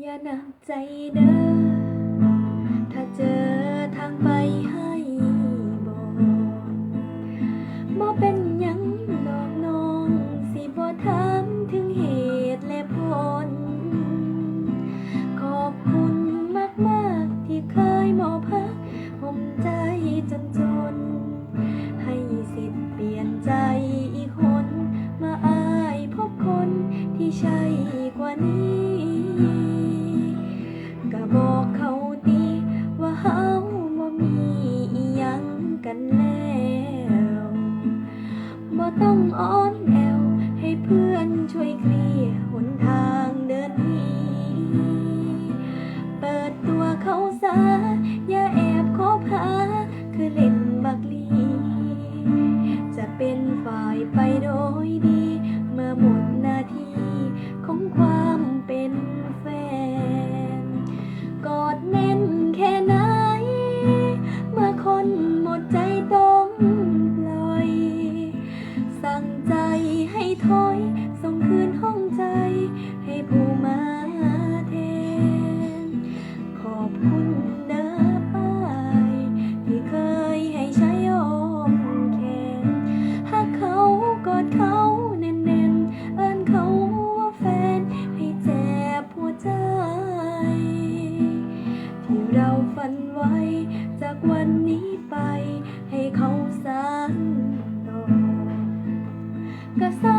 อย่านักใจเด้อ ถ้าเจอทางไปให้บอกบอเป็นยังดอกน้อง สิบ่ถามถึงเหตุและผล ขอบคุณมากมากที่เคยมอพักห่มใจจนจน ให้สิทธิ์เปลี่ยนใจอีกคน มาอายพบคนที่ใช่กว่านี้ ใจให้ถอยส่งคืนห้องใจ ให้ผู้มาแทน ขอบคุณเด้อปที่เคยให้ใช้อมแขนหากเขากอดเขาแน่นเอิ้เขาว่าแฟน ให้เจ็บหัวใจ ที่เราฝันไว้จากวันนี้ไปให้เขาสั่ญ Cause